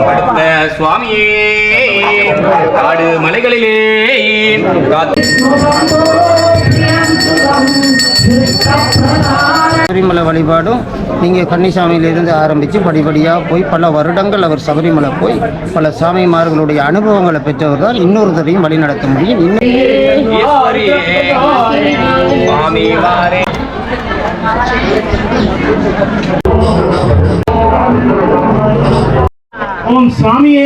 படுத்த சுவாமியே காடு மலைகளிலே. சபரிமலை வழிபாடும் நீங்கள் கன்னிசாமியிலிருந்து ஆரம்பித்து படிப்படியாக போய் பல வருடங்கள் அவர் சபரிமலை போய் பல சாமிமார்களுடைய அனுபவங்களை பெற்றவர் தான் இன்னொருத்தரையும் வழி நடத்த முடியும். இன்னும் ஓம் சுவாமியே.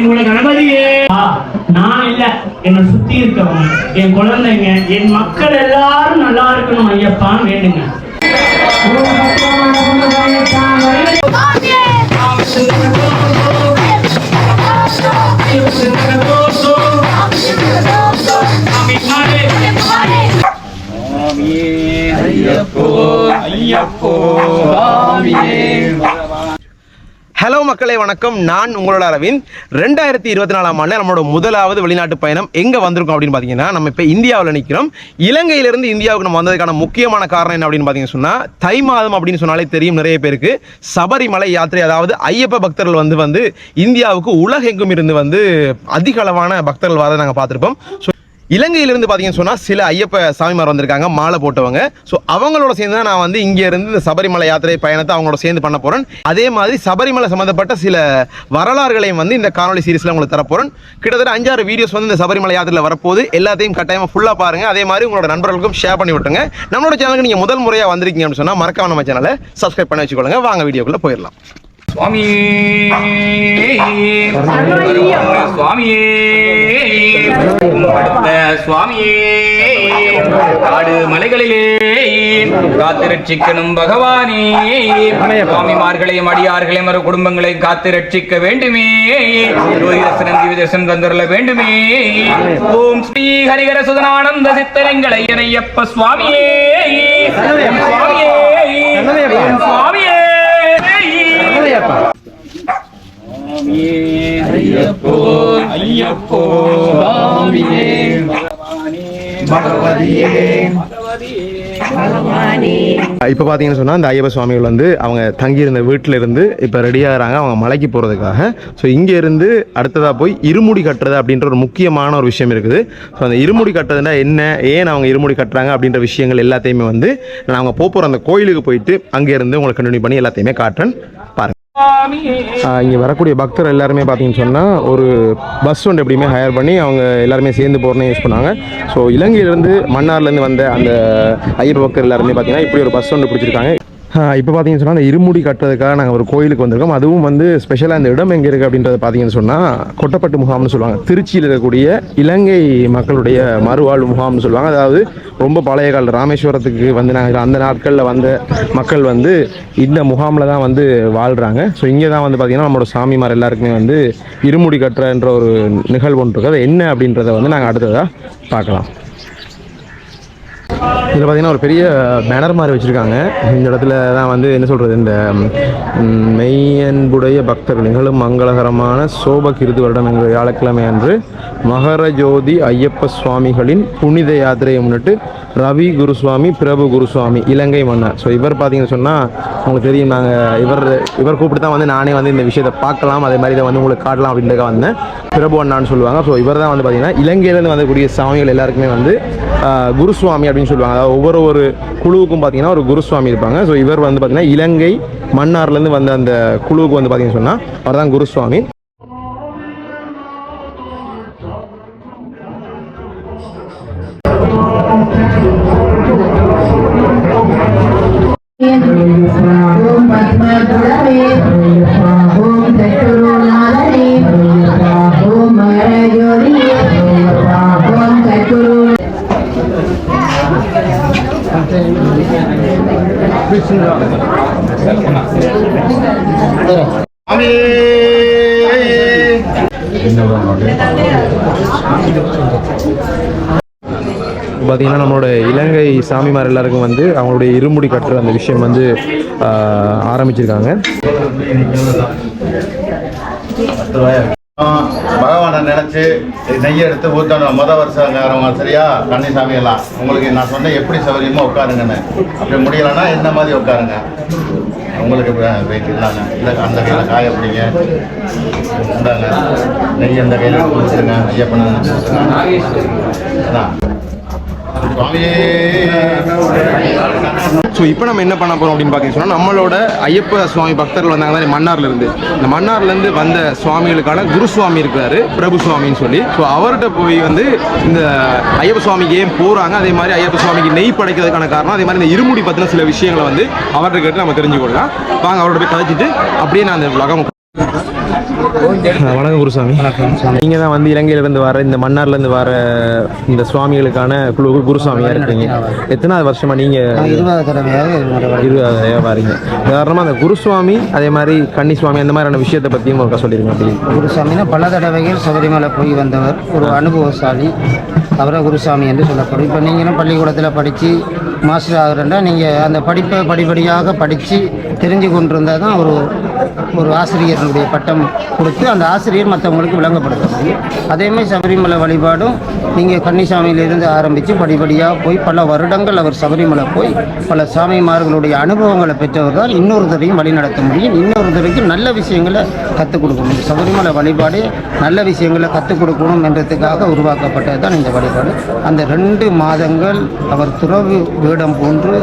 உங்களுக்கு கணபதியே. நான் இல்ல. என்னை சுத்தி இருக்கவங்க என் குழந்தைங்க என் மக்கள் எல்லாரும் நல்லா இருக்கணும் ஐயப்பான்னு வேண்டுங்க. வணக்கம். நான் உங்களோட அரவிந்த். ரெண்டாயிரத்தி இருபத்தி நாலாம் ஆண்டு நம்மளோட முதலாவது வெளிநாட்டு பயணம் எங்கே வந்திருக்கோம் அப்படின்னு பார்த்தீங்கன்னா நம்ம இப்போ இந்தியாவில் நிற்கிறோம் இலங்கையிலிருந்து இந்தியாவுக்கு நம்ம வந்ததுக்கான முக்கியமான காரணம் என்ன அப்படின்னு பார்த்தீங்கன்னா சொன்னால் தை மாதம் அப்படின்னு சொன்னாலே தெரியும் நிறைய பேருக்கு. சபரிமலை யாத்திரை அதாவது ஐயப்ப பக்தர்கள் வந்து வந்து இந்தியாவுக்கு உலகெங்கும் இருந்து வந்து அதிக அளவான பக்தர்கள் வரதை நாங்கள் பார்த்துருப்போம். ஸோ இலங்கையிலிருந்து பார்த்தீங்கன்னு சொன்னால் சில ஐயப்ப சாமிமார் வந்திருக்காங்க மாலை போட்டவங்க. ஸோ அவங்களோட சேர்ந்து தான் நான் வந்து இங்கேருந்து இந்த சபரிமலை யாத்திரை பயணத்தை அவங்களோட சேர்ந்து பண்ண போகிறேன் அதே மாதிரி சபரிமலை சம்மந்தப்பட்ட சில வரலாறுகளையும் வந்து இந்த காணொலி சீரிஸில் உங்களுக்கு தரப்போகிறேன் கிட்டத்தட்ட அஞ்சாறு வீடியோஸ் வந்து இந்த சபரிமலை யாத்திரையில் வரப்போகுது. எல்லாத்தையும் கட்டாயமாக ஃபுல்லாக பாருங்கள் அதே மாதிரி உங்களோட நண்பர்களுக்கும் ஷேர் பண்ணி விட்டுருங்க. நம்மளோட சேனலுக்கு நீங்கள் முதல் முறையாக வந்திருக்கீங்க அப்படின்னு சொன்னால் மறக்காம நம்ம சேனலை சப்ஸ்கிரைப் பண்ணி வச்சுக்கொள்ளுங்க வாங்க வீடியோக்குள்ளே போயிடலாம். சுவாமி. சுவாமியே. படுத்த சுவாமியே. காடு மலைகளிலே காத்து ரட்சிக்கணும் பகவானே. சுவாமிமார்களையும் அடியார்களையும் மறு குடும்பங்களை காத்து ரட்சிக்க வேண்டுமே ரோஹிதசனம் தந்துள்ள வேண்டுமே. ஓம் ஸ்ரீ ஹரிகர சுதனானந்த சித்தரங்களை ஐயப்ப சுவாமியே. சுவாமியே. சுவாமி சுவாமியே ஐயப்போ ஐயப்போ சுவாமியே இப்போ பார்த்தீங்கன்னு சொன்னால் இந்த ஐயப்ப சுவாமிகள் வந்து அவங்க தங்கியிருந்த வீட்டில் இருந்து இப்போ ரெடியாகிறாங்க அவங்க மலைக்கு போகிறதுக்காக ஸோ இங்கே இருந்து அடுத்ததாக போய் இருமுடி கட்டுறது அப்படின்ற ஒரு முக்கியமான ஒரு விஷயம் இருக்குது. ஸோ அந்த இருமுடி கட்டுறதுனா என்ன? ஏன் அவங்க இருமுடி கட்டுறாங்க அப்படின்ற விஷயங்கள் எல்லாத்தையுமே வந்து நான் அவங்க போக போகிற அந்த கோயிலுக்கு போயிட்டு அங்கே இருந்து உங்களுக்கு கண்டினியூ பண்ணி எல்லாத்தையுமே காட்டுறேன். பாருங்கள் இங்கே வரக்கூடிய பக்தர் எல்லாருமே பார்த்தீங்கன்னு சொன்னால் ஒரு பஸ் ஒன்று எப்படியுமே ஹையர் பண்ணி அவங்க எல்லாருமே சேர்ந்து போகிறனே யூஸ் பண்ணாங்க. ஸோ இலங்கையிலேருந்து மன்னார்லேருந்து வந்த அந்த ஐயப்ப பக்தர் எல்லாருமே பார்த்தீங்கன்னா இப்படி ஒரு பஸ் ஒன்று பிடிச்சிருக்காங்க. இப்போ பார்த்தீங்கன்னு சொன்னால் அந்த இருமுடி கட்டுறதுக்காக நாங்கள் ஒரு கோயிலுக்கு வந்திருக்கோம். அதுவும் வந்து ஸ்பெஷலாக அந்த இடம் எங்கே இருக்குது அப்படின்றத பார்த்தீங்கன்னு சொன்னால் கொட்டப்பட்டு முகாம்னு சொல்லுவாங்க. திருச்சியில் இருக்கக்கூடிய இலங்கை மக்களுடைய மறுவாழ்வு முகாம்னு சொல்லுவாங்க. அதாவது ரொம்ப பழைய கால ராமேஸ்வரத்துக்கு வந்து நாங்கள் அந்த நாட்களில் வந்த மக்கள் வந்து இந்த முகாமில் தான் வந்து வாழ்கிறாங்க ஸோ இங்கே தான் வந்து பார்த்திங்கன்னா நம்மளோட சாமிமார் எல்லாருக்குமே வந்து இருமுடி கட்டுறன்ற ஒரு நிகழ்வு ஒன்று இருக்குது அது என்ன அப்படின்றத வந்து நாங்கள் அடுத்ததாக பார்க்கலாம். இதில் பார்த்தீங்கன்னா ஒரு பெரிய பேனர் மாதிரி வச்சுருக்காங்க. இந்த இடத்துல தான் வந்து என்ன சொல்கிறது இந்த மெய்யன்புடைய பக்தர்கள் நிகழும் மங்களகரமான சோப கிருது வருடம் என்கிற வியாழக்கிழமை அன்று மகர ஜோதி ஐயப்ப சுவாமிகளின் புனித யாத்திரையை முன்னிட்டு ரவி குருசுவாமி பிரபு குருசுவாமி இலங்கை மன்னர். ஸோ இவர் பார்த்தீங்கன்னு சொன்னால் உங்களுக்கு தெரியும் நாங்கள் இவர் இவர் கூப்பிட்டு தான் வந்து நானே வந்து இந்த விஷயத்தை பார்க்கலாம் அதே மாதிரி இதை வந்து உங்களுக்கு காட்டலாம் அப்படின்றத வந்தேன். பிரபு அண்ணான்னு சொல்லுவாங்க. ஸோ இவர் தான் வந்து பார்த்தீங்கன்னா இலங்கையிலேருந்து வந்தக்கூடிய சாமிகள் எல்லாருக்குமே வந்து குருசுவாமி அப்படின்னு சொல்லுவாங்க. ஒவ்வொரு ஒரு குழுவுக்கும் பார்த்தீங்கன்னா ஒரு குருசுவாமி இருப்பாங்க. ஸோ இவர் வந்து பார்த்தீங்கன்னா இலங்கை மன்னார்லேருந்து வந்த அந்த குழுவுக்கு வந்து பார்த்தீங்கன்னு சொன்னால் அவர் தான் குருசுவாமி. ஓம் பத்மகுலவே ஓம் ஓம் பார்த்தீங்கன்னா நம்மளோட இலங்கை சாமிமார் எல்லாருக்கும் வந்து அவங்களுடைய இருமுடி கட்டுற அந்த விஷயம் வந்து ஆரம்பிச்சிருக்காங்க. பகவானை நினைச்சு நெய்யை எடுத்து ஊற்றணும் முத வருஷங்காரவங்க சரியா? கன்னிசாமி எல்லாம். உங்களுக்கு நான் சொன்னேன் எப்படி சௌகரியமா உட்காருங்கன்னு. அப்படி முடியலைன்னா என்ன மாதிரி உட்காருங்க? உங்களுக்கு வெயிட் இல்லாங்க இல்லை அந்த கையில் காய பிடிங்க. இந்தாங்க. நெய் அந்த கையில் கொடுத்துருங்க ஐயப்பனை அதான் ஸோ இப்போ நம்ம என்ன பண்ண போகிறோம் அப்படின்னு பார்த்தீங்கன்னா நம்மளோட ஐயப்ப சுவாமி பக்தர்கள் வந்தாங்க தான் மன்னார்லேருந்து இந்த மன்னார்லேருந்து வந்த சுவாமிகளுக்கான குரு சுவாமி இருக்கிறாரு பிரபு சுவாமின்னு சொல்லி. ஸோ அவர்கிட்ட போய் வந்து இந்த ஐயப்ப சுவாமிக்கு ஏன் போகிறாங்க அதே மாதிரி ஐயப்ப சுவாமிக்கு நெய் படைக்கிறதுக்கான காரணம் அதே மாதிரி இந்த இருமுடி பற்றின சில விஷயங்களை வந்து அவர்கிட்ட கேட்டு நம்ம தெரிஞ்சுக்கொள்ளலாம். வாங்க அவரோட போய் கதைச்சிட்டு அப்படியே நான் அந்த உலகம் வணக்கம் குருசாமி. நீங்கள் தான் வந்து இலங்கையிலேருந்து வர இந்த மன்னார்லேருந்து வர இந்த சுவாமிகளுக்கான குரு குருசாமியாக இருக்கீங்க. எத்தனாவது வருஷமா நீங்கள் நான் இருபது தடவையாக இது முறை வழி- இருபது வாரீங்க. உதாரணமாக அந்த குருசுவாமி அதே மாதிரி கன்னி சுவாமி அந்த மாதிரியான விஷயத்தை பற்றியும் ஒருக்கா சொல்லிருங்க அப்படி குருசாமினா பல தடவைகள் சபரிமலை போய் வந்தவர். ஒரு அனுபவசாலி அவரை குருசாமி என்று சொல்லப்படும். இப்போ நீங்களும் பள்ளிக்கூடத்தில் படித்து மாஸ்டர் ஆகிறேன்டா. நீங்கள் அந்த படிப்பை படிப்படியாக படித்து தெரிஞ்சு கொண்டிருந்தால் தான் ஒரு ஒரு ஆசிரியர்களுடைய பட்டம் கொடுத்து அந்த ஆசிரியர் மற்றவங்களுக்கு விளங்கப்படுத்த முடியும் அதேமாதிரி சபரிமலை வழிபாடும் நீங்கள் கன்னிசாமியிலிருந்து ஆரம்பித்து படிப்படியாக போய் பல வருடங்கள் அவர் சபரிமலை போய் பல சாமிமார்களுடைய அனுபவங்களை பெற்றவர் தான் இன்னொருத்தரையும் வழிநடத்த முடியும். இன்னொருத்தருக்கு நல்ல விஷயங்களை கற்றுக் கொடுக்க முடியும் சபரிமலை வழிபாடு நல்ல விஷயங்களை கற்றுக் கொடுக்கணும் என்றதுக்காக உருவாக்கப்பட்டது தான் இந்த வழிபாடு. அந்த ரெண்டு மாதங்கள் அவர் துறவு வேடம் போன்று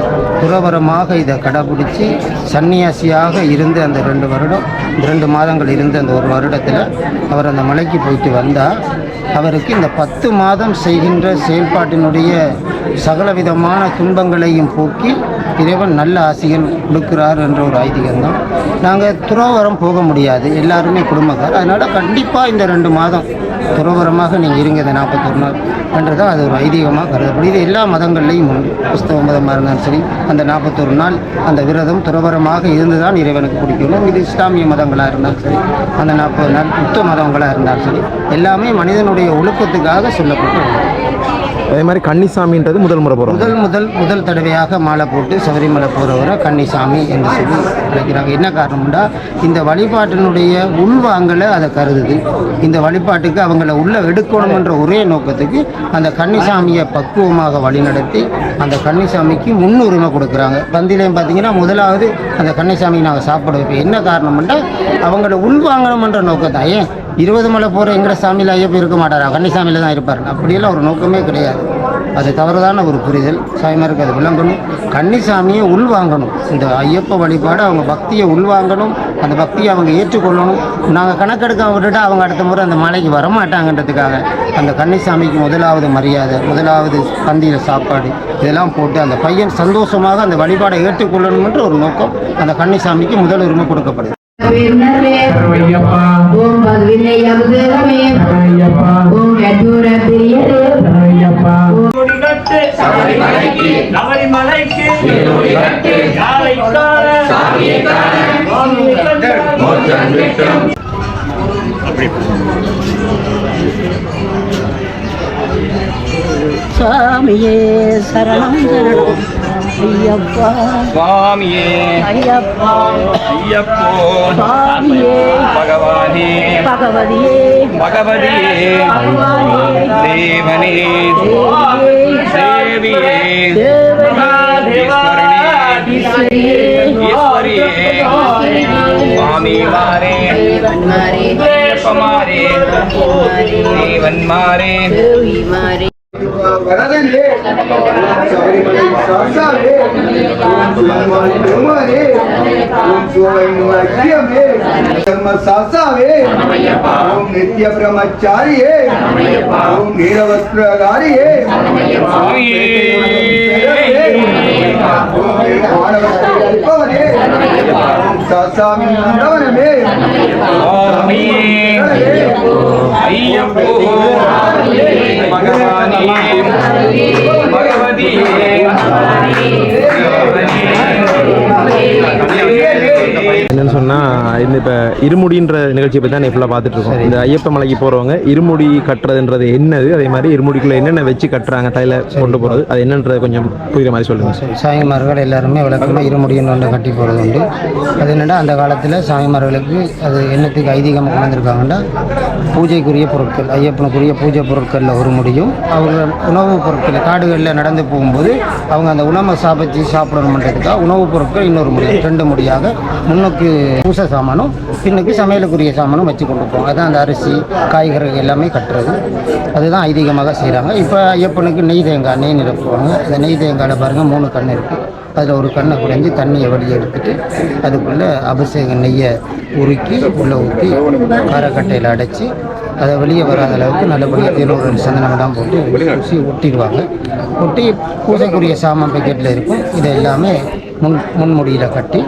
துறவரமாக இதை கடைபிடிச்சி சன்னியாசியாக இருந்து அந்த ரெண்டு வருடம் ரெண்டு மாதங்கள் இருந்து அந்த ஒரு வருடத்தில் அவர் அந்த மலைக்கு போயிட்டு வந்தால் அவருக்கு இந்த பத்து மாதம் செய்கின்ற செயல்பாட்டினுடைய சகலவிதமான துன்பங்களையும் போக்கி இறைவன் நல்ல ஆசைகள் கொடுக்கிறார் என்ற ஒரு ஐதீகம்தான். நாங்கள் துறவரம் போக முடியாது எல்லாருமே குடும்பக்கார். அதனால் கண்டிப்பாக இந்த ரெண்டு மாதம் துறவரமாக நீங்கள் இருங்க இந்த நாற்பத்தொரு நாள் என்றதான் அது ஒரு ஐதீகமாக கருதப்படும். இது எல்லா மதங்கள்லையும் உண்டு. கிறிஸ்தவ மதமாக இருந்தாலும் சரி அந்த நாற்பத்தொரு நாள் அந்த விரதம் துறவரமாக இருந்து தான் இறைவனுக்கு பிடிக்கணும். இது இஸ்லாமிய மதங்களாக இருந்தாலும் சரி அந்த நாற்பது நாள் புத்த மதங்களாக இருந்தாலும் சரி எல்லாமே மனிதனுடைய ஒழுக்கத்துக்காக சொல்லப்பட்டு அதே மாதிரி கன்னிசாமின்றது முதல் முறை போகிறோம் முதல் முதல் முதல் தடவையாக மாலை போட்டு சபரிமலை போகிறவரை கன்னிசாமி என்று சொல்லி அழைக்கிறாங்க. என்ன காரணம்னா இந்த வழிபாட்டினுடைய உள்வாங்கலை அதை கருதுது. இந்த வழிபாட்டுக்கு அவங்கள உள்ள எடுக்கணும்ன்ற ஒரே நோக்கத்துக்கு அந்த கன்னிசாமியை பக்குவமாக வழிநடத்தி அந்த கன்னிசாமிக்கு முன்னுரிமை கொடுக்குறாங்க. பந்திலையும் பார்த்தீங்கன்னா முதலாவது அந்த கன்னிசாமி நாங்கள் சாப்பிட வைப்போம். என்ன காரணம்னா அவங்கள உள்வாங்கணும்ன்ற நோக்கம் தான் ஏன்? இருபது மலை போகிற எங்கட சாமியில் ஐயப்ப இருக்க மாட்டாரா? கன்னிசாமியில் தான் இருப்பார். அப்படியெல்லாம் ஒரு நோக்கமே கிடையாது. அது தவறுதான ஒரு புரிதல். சாய்மாருக்கு அது விளங்கணும். கன்னிசாமியை உள்வாங்கணும். இந்த ஐயப்ப வழிபாடு அவங்க பக்தியை உள்வாங்கணும். அந்த பக்தியை அவங்க ஏற்றுக்கொள்ளணும். நாங்கள் கணக்கெடுக்க விட்டுட்டு அவங்க அடுத்த முறை அந்த மலைக்கு வரமாட்டாங்கன்றதுக்காக அந்த கன்னிசாமிக்கு முதலாவது மரியாதை முதலாவது பந்தியில் சாப்பாடு இதெல்லாம் போட்டு அந்த பையன் சந்தோஷமாக அந்த வழிபாடை ஏற்றுக்கொள்ளணும்ன்ற ஒரு நோக்கம் அந்த கன்னிசாமிக்கு முதல் உரிமை கொடுக்கப்படுது. ஓம் அமுதமே ஓம் பிரியரே கொடிகட்டு சுவாமியே சரணம் சரணம். ஐயப்பா. சுவாமியே. ஐயப்பா. ஐயப்போ. சுவாமியே. பகவானே. பகவதியே. பகவதியே. தேவனே. தேவியே. ஈஸ்வரனே ஈஸ்வரியே వరదండి శబరిమలై నిత్య బ్రహ్మచారియే ఓం నీలవస్త్రధారియే సాసామి பகவதியே என்ன என்னன்னு சொன்னால் இந்த இப்போ இருமுடின்ற நிகழ்ச்சியை பற்றி தான் ஃபுல்லாக பார்த்துட்டு இருக்கோம். இந்த ஐயப்ப மலைக்கு போகிறவங்க இருமுடி கட்டுறதுன்றது என்னது? அதே மாதிரி இருமுடிக்குள்ளே என்னென்ன வச்சு கட்டுறாங்க தலையில் கொண்டு போகிறது அது என்னன்றது கொஞ்சம் புரியுற மாதிரி சொல்லுங்கள் சார். சாமிமார்கள் எல்லாருமே வழக்கமாக இருமுடியின் ஒன்று கட்டி போகிறது உண்டு அது என்னென்னா அந்த காலத்தில் சாமிமார்களுக்கு அது என்னத்துக்கு ஐதீகமாக கொண்டிருக்காங்கன்னா பூஜைக்குரிய பொருட்கள் ஐயப்பனுக்குரிய பூஜை பூஜைப்பொருட்களில் ஒரு முடியும். அவங்க உணவுப் பொருட்கள் காடுகளில் நடந்து போகும்போது அவங்க அந்த உணவை சாப்பிச்சு சாப்பிடணுன்றதுக்காக உணவுப் பொருட்கள் இன்னொரு முடியும். ரெண்டு முடியாக முன்னுக்கு பூசை சாமானும் பின்னுக்கு சமையலுக்குரிய சாமானும் வச்சு கொடுப்போம் அதுதான் அதான் அந்த அரிசி காய்கறிகள் எல்லாமே கட்டுறது. அதுதான் ஐதீகமாக செய்கிறாங்க இப்போ ஐயப்பனுக்கு நெய் தேங்காய் நெய் நிரப்புவாங்க அந்த நெய் தேங்காயில் பாருங்கள் மூணு கண் இருக்குது அதில் ஒரு கண்ணை குறைஞ்சி தண்ணியை வெளியே எடுத்துட்டு அதுக்குள்ளே அபிஷேக நெய்யை உருக்கி உள்ளே ஊற்றி காரக்கட்டையில் அடைச்சி அதை வெளியே வராத அளவுக்கு நல்லபடியாக தேனூர் சந்தனமெல்லாம் போட்டு ஊசி ஒட்டிடுவாங்க. ஒட்டி பூஜைக்குரிய சாமான் பேக்கெட்டில் இருக்கும். இது எல்லாமே முன் முன்முடியில் கட்டி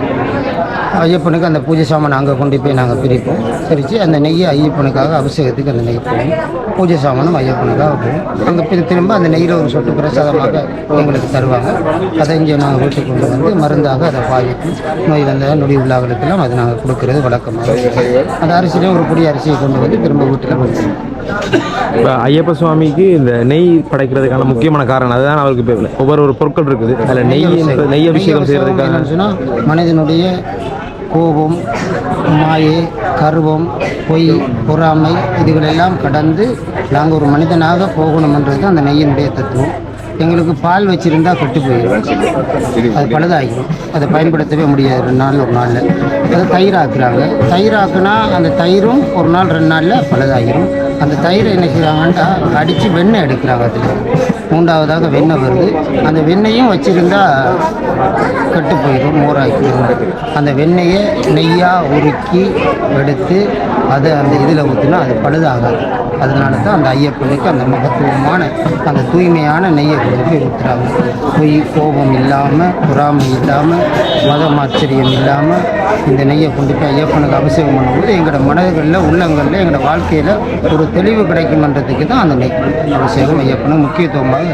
ஐயப்பனுக்கு அந்த பூஜை சாமான் அங்கே கொண்டு போய் நாங்கள் பிரிப்போம். பிரித்து அந்த நெய்யை ஐயப்பனுக்காக அபிஷேகத்துக்கு அந்த நெய் போகும் பூஜை சாமானும் ஐயப்பனுக்காக போகும் அங்கே திரும்ப அந்த நெய்யில் ஒரு சொட்டு பிரசாதமாக எங்களுக்கு தருவாங்க. அதை இங்கே நாங்கள் வீட்டுக்கு கொண்டு வந்து மருந்தாக அதை பாவித்து நோய் வந்த நொடி உள்ளாக்களுக்கெல்லாம் அது நாங்கள் கொடுக்கறது வழக்கமாக. அந்த அரிசியிலே ஒரு பொடி அரிசியை கொண்டு வந்து திரும்ப வீட்டில் கொடுப்போம். இப்போ ஐயப்ப சுவாமிக்கு இந்த நெய் படைக்கிறதுக்கான முக்கியமான காரணம் அதுதான் அவருக்கு ஒவ்வொரு ஒரு பொருட்கள் இருக்குது. அதில் நெய் நெய் அபிஷேகம். செய்கிறதுக்கான என்னன்னு சொன்னால் மனிதனுடைய கோபம் மாயை கர்வம் பொய் பொறாமை இதுகளெல்லாம் கடந்து நாங்கள் ஒரு மனிதனாக போகணுமன்றது அந்த நெய்யினுடைய தத்துவம். எங்களுக்கு பால் வச்சுருந்தா கெட்டு போயிடும் அது பழுதாகிடும் அதை பயன்படுத்தவே முடியாது ரெண்டு நாள் ஒரு நாளில். அதை தயிராக்குறாங்க. தயிராக்குனா அந்த தயிரும் ஒரு நாள் ரெண்டு நாளில் பழுதாகிடும் அந்த தயிரை என்ன செய்கிறாங்கன்னா அடித்து வெண்ணெய் எடுக்கிறாங்க அதில். மூன்றாவதாக வெண்ணெய் வருது. அந்த வெண்ணெயும் வச்சுருந்தா கெட்டு போயிடும் மோராக்கி. அந்த வெண்ணெயை நெய்யாக உருக்கி எடுத்து அதை அந்த இதில் ஊற்றினா அது பழுதாகாது. அதனால தான் அந்த ஐயப்பனுக்கு அந்த மகத்துவமான அந்த தூய்மையான நெய்யை கொண்டு போய் ஊற்றுறாங்க பொய் கோபம் இல்லாமல் பொறாமை இல்லாமல் மதம் ஆச்சரியம் இல்லாமல் இந்த நெய்யை கொண்டு போய் ஐயப்பனுக்கு அபிஷேகம் பண்ணும்போது எங்களோட மனதுகளில் உள்ளங்களில் எங்களோட வாழ்க்கையில் ஒரு தெளிவு கிடைக்குமன்றதுக்கு தான் அந்த நெய் அபிஷேகம் ஐயப்பனும் முக்கியத்துவமாக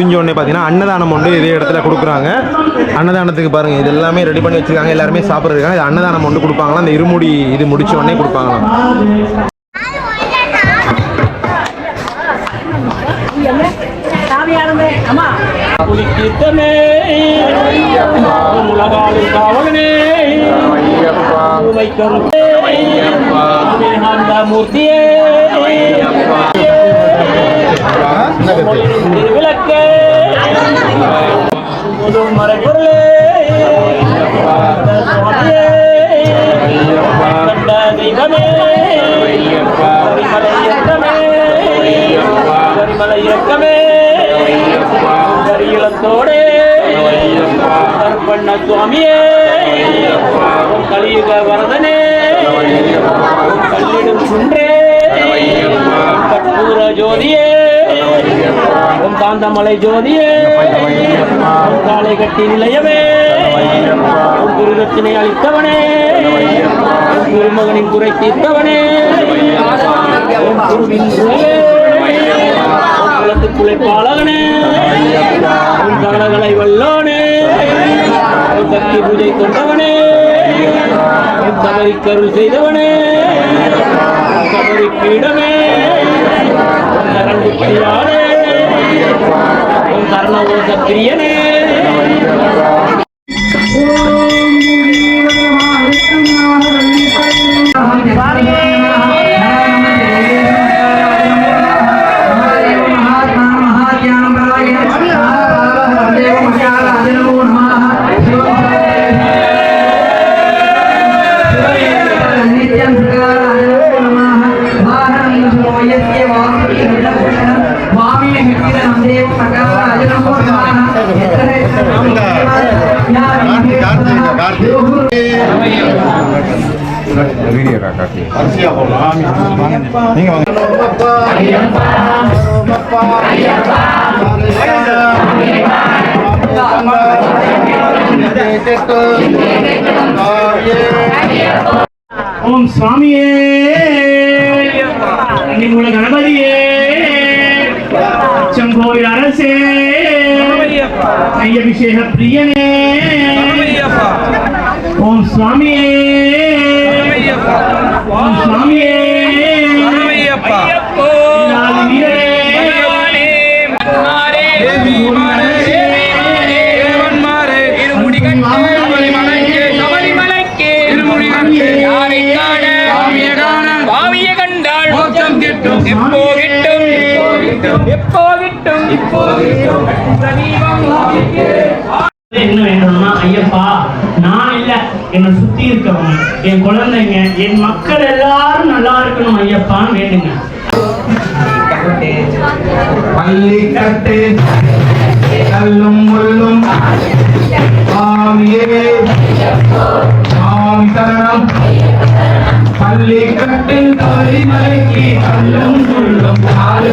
இருமுடி இது முடிஞ்ச உடனே பார்த்தீங்கன்னா அன்னதானம் ஒன்று இதே இடத்துல கொடுக்குறாங்க. அன்னதானத்துக்கு பாருங்க இது எல்லாமே ரெடி பண்ணி வச்சிருக்காங்க எல்லாருமே சாப்பிட்றாங்க இது அன்னதானம் ஒன்று கொடுப்பாங்களாம். அந்த இருமுடி இது முடிச்ச உடனே கொடுப்பாங்களாம். புலிக்கீர்த்தனே உலகாலும் காவலனே மூர்த்தியே. திருவிளக்கே புது தெய்வமே கரிமலை இயக்கமே சுவாமியே கலியுக வரதனே உன் ஜோதியே. உன் காலை கட்டி நிலையவே. குருதத்தினை அளித்தவனே. குருமகனின் குறை தீர்த்தவனே. உன் குருவின் குருவே வல்லோனே சக்தி பூஜை கொண்டவனே தவறி கருள் செய்தவனே தவறி சபரி பீடமே உன் கரண் புத்தியானே நீங்க வாங்க ஓம் சுவாமியே நிங்குல கணபதியே செங்கோயில் அரசே ஐயபிஷேக பிரியனே ஓம் சுவாமியே என்ன வேண்டும்னா ஐயப்பா நான் இல்ல. என்னை சுத்தி இருக்கவங்க என் குழந்தைங்க என் மக்கள் எல்லாரும் நல்லா இருக்கணும் ஐயப்பான்னு வேண்டுங்க. கல்லும் முள்ளும் தரணம் பள்ளிக்கட்டில் கரிமலைக்கு கல்லும் முள்ளும் கட்டு சுவாமியே சுவாமியே ஐயப்போ ஐயப்போ சுவாமியே பள்ளிக்கட்டு கரிமலைக்கு கல்லும் முள்ளும். கட்டு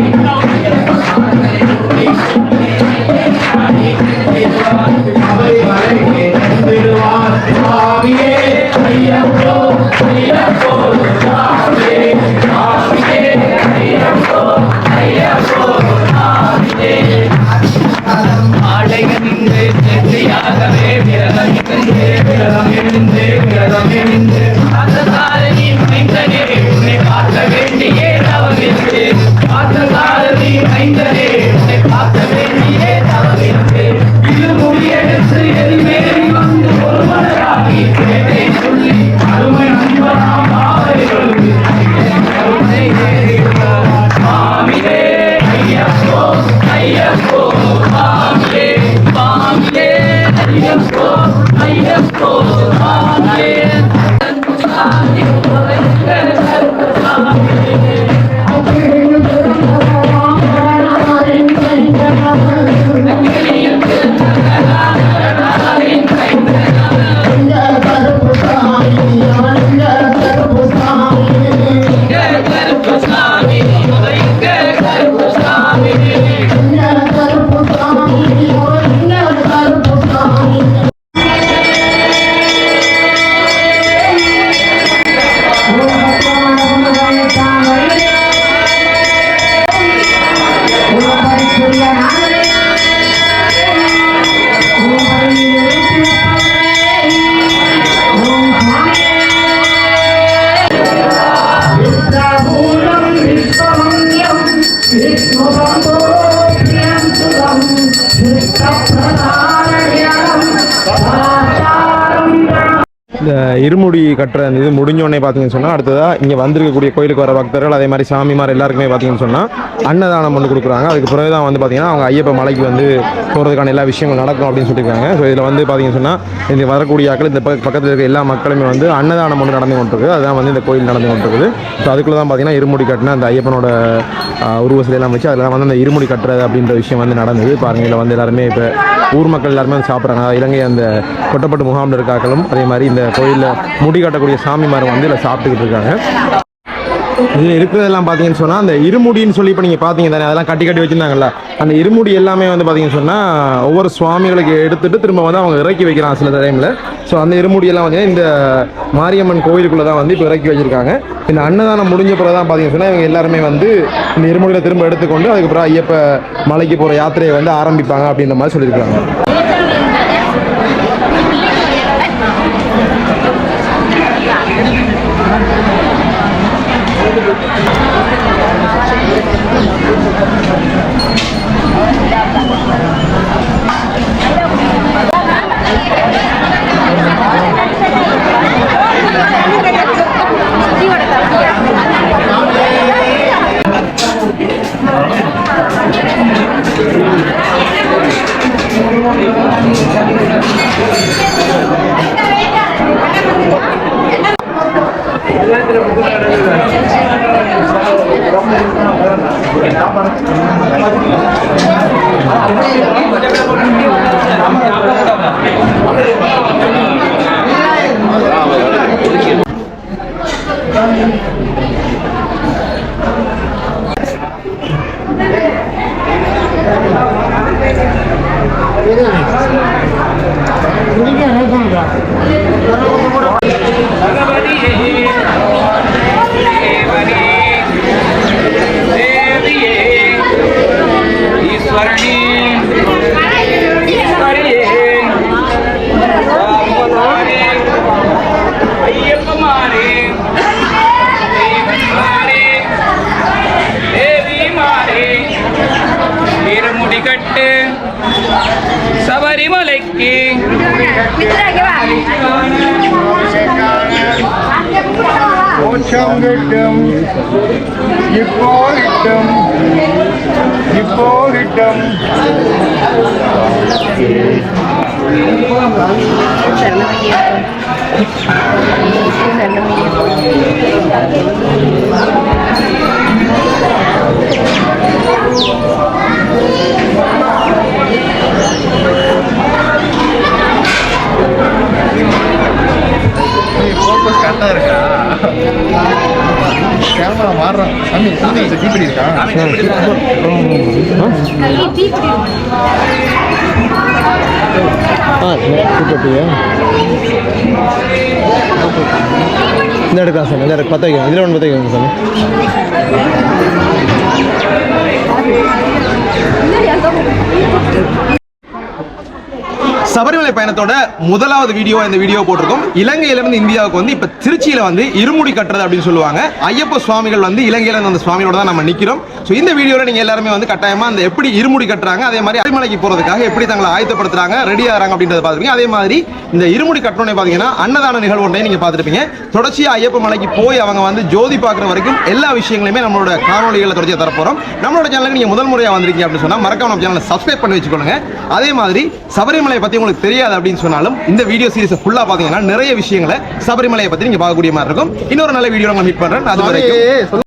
Hey, yeah, oh, mom, yeah. இருமுடி கட்டுற இது முடிஞ்சோடனே பார்த்தீங்கன்னு சொன்னால் அடுத்ததாக இங்கே வந்திருக்கக்கூடிய கோயிலுக்கு வர பக்தர்கள் அதே மாதிரி சாமிமார் எல்லாருக்குமே பார்த்தீங்கன்னு சொன்னால் அன்னதானம் பண்ணி கொடுக்குறாங்க. அதுக்கு பிறகு தான் வந்து பார்த்தீங்கன்னா அவங்க ஐயப்ப மலைக்கு வந்து போகிறதுக்கான எல்லா விஷயங்களும் நடக்கும் அப்படின்னு சொல்லியிருக்காங்க. ஸோ இதில் வந்து பார்த்தீங்கன்னு சொன்னால் இந்த வரக்கூடிய ஆட்கள் இந்த பக்கத்தில் இருக்க எல்லா மக்களுமே வந்து அன்னதானம் ஒன்று நடந்து கொண்டிருக்கு. அதுதான் வந்து இந்த கோயில் நடந்து கொண்டிருக்குது. ஸோ அதுக்குள்ளே தான் பார்த்தீங்கன்னா இருமுடி கட்டின அந்த ஐயப்பனோட உருவசிலையெல்லாம் வச்சு அதில் வந்து அந்த இருமுடி கட்டுறது அப்படின்ற விஷயம் வந்து நடந்தது. பாருங்கள் இதில் வந்து எல்லாருமே இப்போ ஊர் மக்கள் எல்லாருமே வந்து சாப்பிட்றாங்க. இலங்கை அந்த கொட்டப்பட்டு முகாமில் இருக்காக்களும் அதே மாதிரி இந்த கோயிலில் முடி கட்டக்கூடிய சாமிமாரும் வந்து இதில் சாப்பிட்டுக்கிட்டு இருக்காங்க. இதில் இருக்கிறதெல்லாம் பார்த்தீங்கன்னு சொன்னால் அந்த இருமுடின்னு சொல்லி இப்போ நீங்கள் பார்த்தீங்க தானே அதெல்லாம் கட்டி கட்டி வச்சுருந்தாங்கல்ல அந்த இருமுடி எல்லாமே வந்து பார்த்தீங்கன்னு சொன்னால் ஒவ்வொரு சுவாமிகளுக்கு எடுத்துகிட்டு திரும்ப வந்து அவங்க இறக்கி வைக்கிறான் சில டைமில் ஸோ அந்த இருமுடியெல்லாம் வந்து இந்த மாரியம்மன் கோயிலுக்குள்ளே தான் வந்து இப்போ இறக்கி வச்சுருக்காங்க. இந்த அன்னதானம் முடிஞ்ச பிறகு தான் பார்த்தீங்கன்னு சொன்னால் இவங்க எல்லாருமே வந்து இந்த இருமுடியில் திரும்ப எடுத்துக்கொண்டு அதுக்கப்புறம் ஐயப்ப மலைக்கு போகிற யாத்திரையை வந்து ஆரம்பிப்பாங்க அப்படின்ற மாதிரி சொல்லியிருக்காங்க இப்போ கிட்டும் இப்போ கிட்டும் கரெக்டாக இருக்கா? கேமரா மாறுறான் சாமி சாமி தீப்படி இருக்கா? இந்த எடுக்கலாம் சார் இந்த எடுக்க பற்ற வைக்கணும் இதில் ஒன்று வைக்கணும் சாமி. இலங்கை பயணத்தோட முதலாவது வீடியோ இந்த வீடியோ போட்டிருக்கோம். இலங்கையிலிருந்து இந்தியாவுக்கு வந்து இப்போ திருச்சியில் வந்து இருமுடி கட்டுறது அப்படின்னு சொல்லுவாங்க. ஐயப்ப சுவாமிகள் வந்து இலங்கையிலேருந்து அந்த சுவாமியோட தான் நம்ம நிற்கிறோம் ஸோ இந்த வீடியோவில் நீங்கள் எல்லாருமே வந்து கட்டாயமாக அந்த எப்படி இருமுடி கட்டுறாங்க அதே மாதிரி அரிமலைக்கு போகிறதுக்காக எப்படி தங்களை ஆயத்தப்படுத்துறாங்க ரெடி ஆகிறாங்க அப்படின்றத பார்த்துருப்பீங்க. அதே மாதிரி இந்த இருமுடி கட்டணம் பார்த்தீங்கன்னா அன்னதான நிகழ்வு ஒன்றையும் நீங்கள் பார்த்துருப்பீங்க. தொடர்ச்சியாக ஐயப்ப மலைக்கு போய் அவங்க வந்து ஜோதி பார்க்குற வரைக்கும் எல்லா விஷயங்களையுமே நம்மளோட காணொலிகளை தொடர்ச்சியாக தரப்போகிறோம் நம்மளோட சேனலுக்கு நீங்கள் முதல் முறையாக வந்திருக்கீங்க அப்படின்னு சொன்னால் மறக்காம நம்ம சேனலை சப்ஸ்கிரைப் பண்ணி வச்சுக்கோங்க. அதே மாதிரி சபரிமலையை பற்றி உங்களுக்கு தெரியாது அப்படின்னு சொன்னாலும் இந்த வீடியோ சீரிஸை ஃபுல்லாக பார்த்தீங்கன்னா நிறைய விஷயங்களை சபரிமலையை பற்றி நீங்கள் பார்க்கக்கூடிய மாதிரி இருக்கும். இன்னொரு நல்ல வீடியோ நம்ம மீட் பண்ணுறேன் அது வரைக்கும்